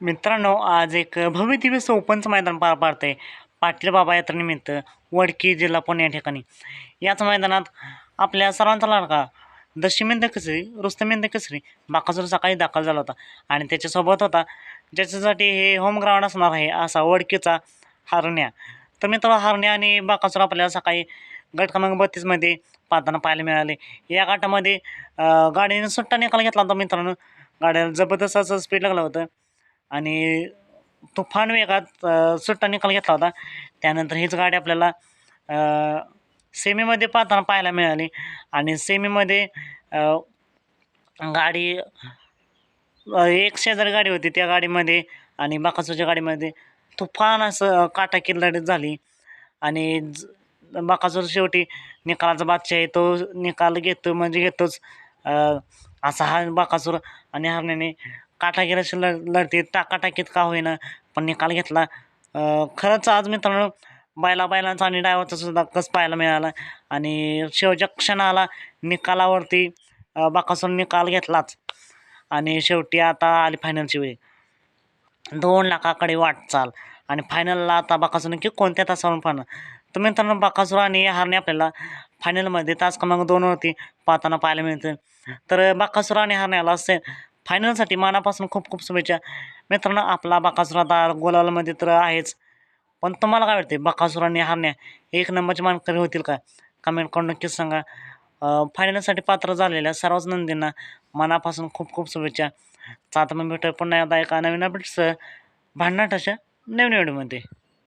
मित्रांनो आज एक भव्य सोपंच ओपनचं मैदान पार पाडते पाटील बाबा यात्रेनिमित्त वडकी जिल्हा पुणे या ठिकाणी. याच मैदानात आपल्या सर्वांचा लाडका दशिमेंद कसरी रुस्तमेंद कसरी बाकासूर सकाळी दाखल झाला होता. आणि त्याच्यासोबत होता ज्याच्यासाठी हे होम ग्राउंड असणार आहे असा वडकीचा हरण्या. तर मित्र हारण्या आणि बाकासूर आपल्याला सकाळी गट क्रमांक बत्तीसमध्ये पाहताना पाहायला मिळाले. या गाठामध्ये गाडीने सुट्टा निकाल घेतला होता मित्रांनो. गाड्याला जबरदस्त असं स्पीड लागलं होतं. आणि तुफान वेगात सुट्टा निकाल घेतला होता. त्यानंतर हीच गाडी आपल्याला सेमीमध्ये पाहताना पाहायला मिळाली. आणि सेमीमध्ये गाडी एक शेजारी गाडी होती त्या गाडीमध्ये आणि बाकासूरच्या गाडीमध्ये तुफान असं काटाकीर लढत झाली. आणि ज- बाकासूर शेवटी निकालाचा बादशाह आहे तो निकाल घेतो म्हणजे घेतोच. असा हा बाकासूर आणि हरण्याने काटाकीर लढ लढते टाकाटाकीत का होईना पण निकाल घेतला. खरंच आज मित्रांनो बैला बायलांचा आणि डायव्हरचा सुद्धा कस पाहायला मिळाला. आणि शेवटच्या क्षणाला निकालावरती बाकासून निकाल घेतलाच. आणि शेवटी आता आली फायनलची वेळ. दोन लाखाकडे वाटचाल आणि फायनलला आता बाकासूर की कोणत्या तासावरून पाहणं तर मित्रांनो बाकासूर आणि हारणे आपल्याला फायनलमध्ये तास क्रमांक दोनवरती पाहताना पाहायला मिळतं तर बाकासूर आणि हारण्याला असे फायनलसाठी मनापासून खूप खूप शुभेच्छा. मित्रांनो आपला बाकासुरा आता गोलालमध्ये तर आहेच. पण तुम्हाला काय वाटते बाकासूर आणि हारण्या एक नंबरचे मानकरी होतील का? कमेंट करून नक्कीच सांगा. फायनलसाठी पात्र झालेल्या सर्वच नंदींना मनापासून खूप खूप शुभेच्छा. तर मग भेटूया पुन्हा एकदा एका नवीन अपडेटसह भांडणाट अशा नवीन व्हिडिओमध्ये